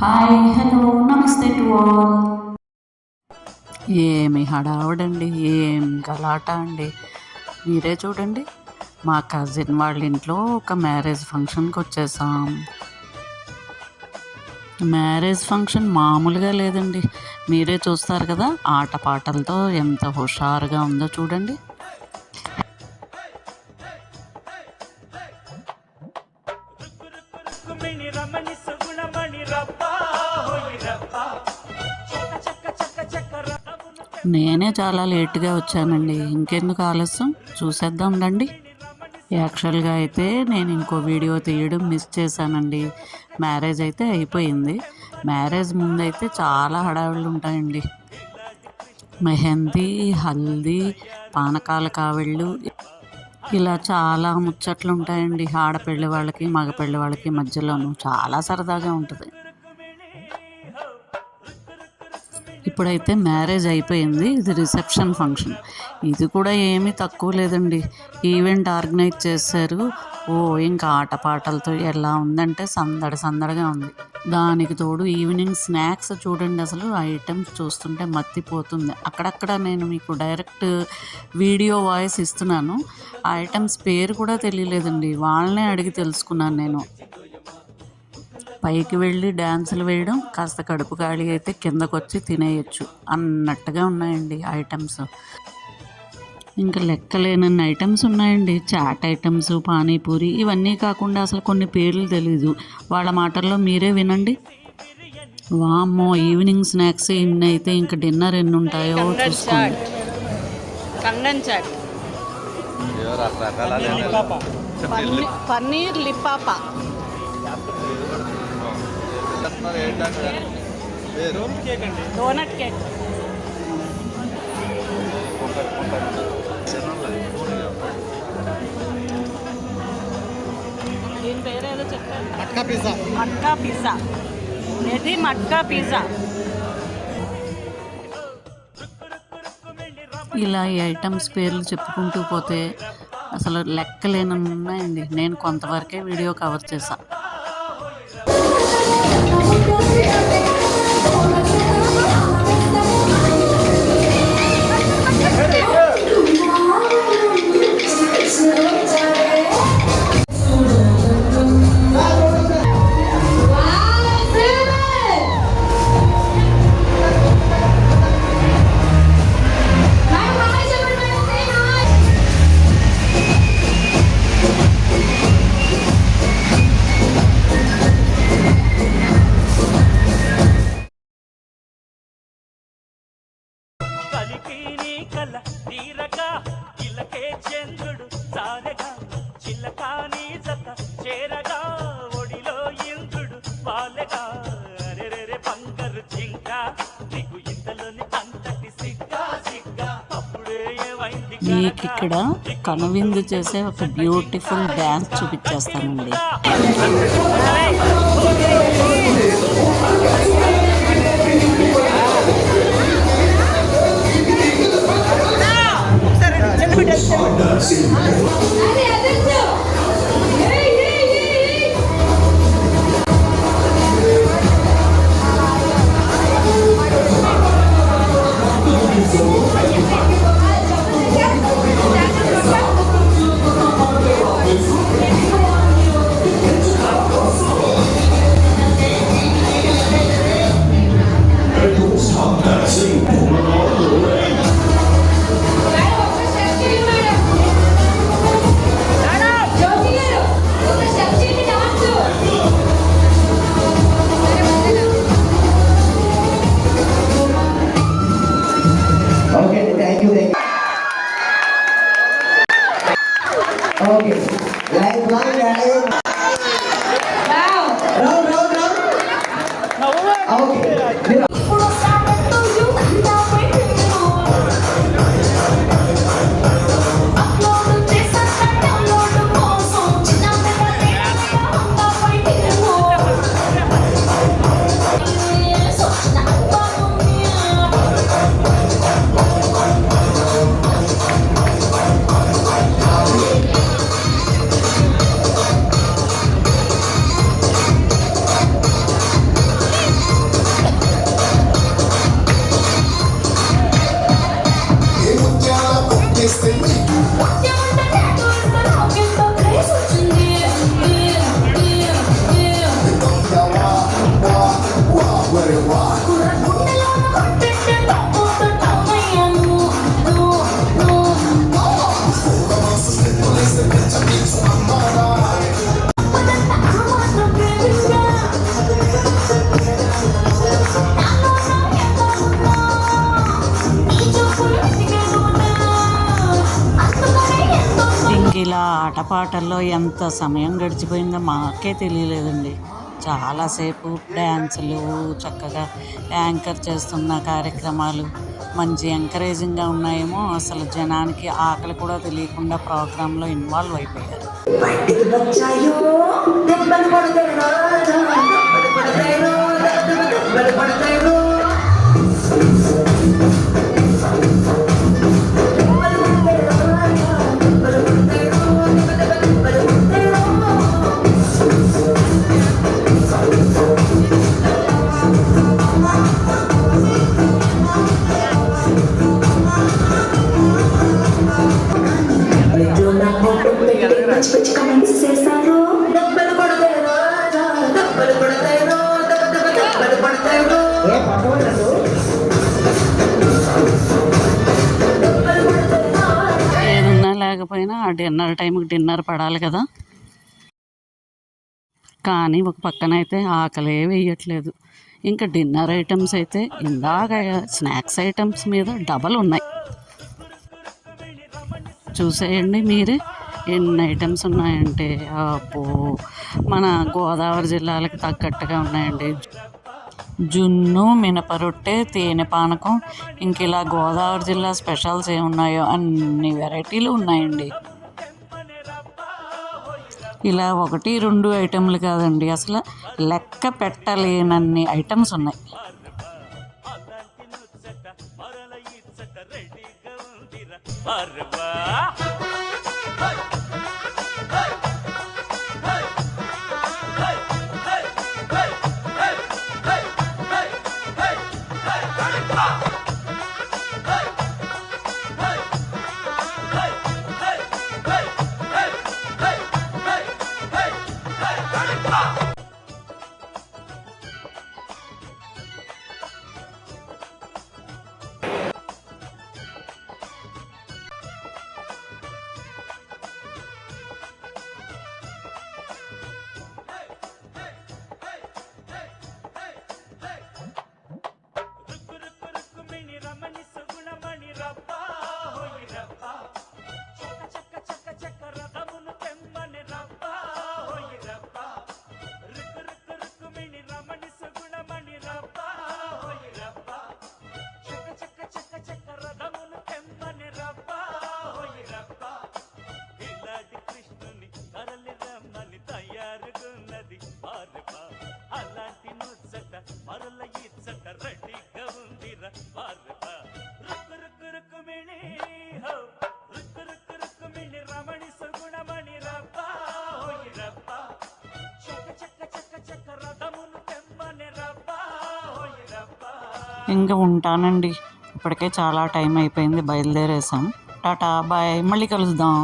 Hi hello నమస్తే to all. ఏమి హడావుడండి ఏం గలాట అండి. మీరే చూడండి మా కజిన్ వాళ్ళ ఇంట్లో ఒక మ్యారేజ్ ఫంక్షన్కి వచ్చేసాం. మ్యారేజ్ ఫంక్షన్ మామూలుగా లేదండి. మీరే చూస్తారు కదా ఆటపాటలతో ఎంత హుషారుగా ఉందో చూడండి. నేనే చాలా లేట్గా వచ్చానండి. ఇంకెందుకు ఆలస్యం? చూసేద్దాం రండి. యాక్చువల్గా అయితే నేను ఇంకో వీడియో తీయడం మిస్ చేశానండి. మ్యారేజ్ అయితే అయిపోయింది. మ్యారేజ్ ముందైతే చాలా హడావిళ్ళు ఉంటాయండి. మెహందీ హల్దీ పానకాల కావిళ్ళు ఇలా చాలా ముచ్చట్లు ఉంటాయండి ఆడపిల్ల వాళ్ళకి మగపెళ్ళి వాళ్ళకి మధ్యలోనూ చాలా సరదాగా ఉంటుంది. ఇప్పుడైతే మ్యారేజ్ అయిపోయింది. ఇది రిసెప్షన్ ఫంక్షన్. ఇది కూడా ఏమీ తక్కువ లేదండి. ఈవెంట్ ఆర్గనైజ్ చేశారు. ఓ ఇంకా ఆటపాటలతో ఎలా ఉందంటే సందడి సందడిగా ఉంది. దానికి తోడు ఈవినింగ్ స్నాక్స్ చూడండి అసలు. ఐటమ్స్ చూస్తుంటే మత్తిపోతుంది. అక్కడక్కడ నేను మీకు డైరెక్ట్ వీడియో వాయిస్ ఇస్తున్నాను. ఆ ఐటమ్స్ పేరు కూడా తెలియలేదండి. వాళ్ళనే అడిగి తెలుసుకున్నాను నేను. పైకి వెళ్ళి డ్యాన్సులు వేయడం కాస్త కడుపు ఖాళీ అయితే కిందకు వచ్చి తినేయచ్చు అన్నట్టుగా ఉన్నాయండి ఐటమ్స్. ఇంకా లెక్కలేనన్ని ఐటమ్స్ ఉన్నాయండి. చాట్ ఐటమ్స్ పానీపూరి ఇవన్నీ కాకుండా అసలు కొన్ని పేర్లు తెలీదు. వాళ్ళ మాటల్లో మీరే వినండి. వామ్మో ఈవినింగ్ స్నాక్స్ ఇన్ని అయితే ఇంకా డిన్నర్ ఎన్ని ఉంటాయో చూసుకోండి. కంగన్ చాట్. పన్నీ- పన్నీర్ లిపాపా డోనట్ కేక్ దీని పేరు ఏదో మట్కా పిజ్జా. మట్కా పిజ్జా. ఇది మట్కా పిజ్జా? ఇలా ఈ ఐటమ్స్ పేర్లు చెప్పుకుంటూ పోతే అసలు లెక్కలేనన్ని ఉన్నాయండి నేను కొంతవరకే వీడియో కవర్ చేశా. కలికి నీ కల తీరగా ఇలకే చంద్రుడు సారగా చిల్లక నీ జత చేరగా ఒడిలో ఇంద్రుడు పాలగా అరెరెరె బంగారు జింక నీకు ఇంతలోని అంతటి సిగ్గా సిగ్గా. అప్పుడే ఏమైంది మీకు ఇక్కడ కనువిందు చేసే ఒక బ్యూటిఫుల్ డ్యాన్స్ చూపించేస్తానండి. Production. ఇలా ఆటపాటల్లో ఎంత సమయం గడిచిపోయిందో మాకే తెలియలేదండి. చాలాసేపు డ్యాన్సులు చక్కగా యాంకర్ చేస్తున్న కార్యక్రమాలు మంచి ఎంకరేజింగ్గా ఉన్నాయేమో అసలు జనానికి ఆకలి కూడా తెలియకుండా ప్రోగ్రాంలో ఇన్వాల్వ్ అయిపోయారు. బయటికి డిన్నర్ టైంకి డిన్నర్ పడాలి కదా. కానీ ఒక పక్కన అయితే ఆకలే వేయట్లేదు. ఇంకా డిన్నర్ ఐటమ్స్ అయితే ఇందాక స్నాక్స్ ఐటమ్స్ మీద డబల్ ఉన్నాయి. చూసేయండి మీరే ఎన్ని ఐటమ్స్ ఉన్నాయంటే. అబ్బో! మన గోదావరి జిల్లాలకు తగ్గట్టుగా ఉన్నాయండి. జున్ను మినపరొట్టె తేనె పానకం ఇంక ఇలా గోదావరి జిల్లా స్పెషల్స్ ఏమున్నాయో అన్ని వెరైటీలు ఉన్నాయండి. ఇలా ఒకటి రెండు ఐటెంలు కాదండి. అసలు లెక్క పెట్టలేనన్ని ఐటమ్స్ ఉన్నాయి. అలాంటి ఇంకా ఉంటానండి. ఇప్పటికే చాలా టైం అయిపోయింది బయలుదేరేసాం టాటా బాయ్. మళ్ళీ కలుద్దాం.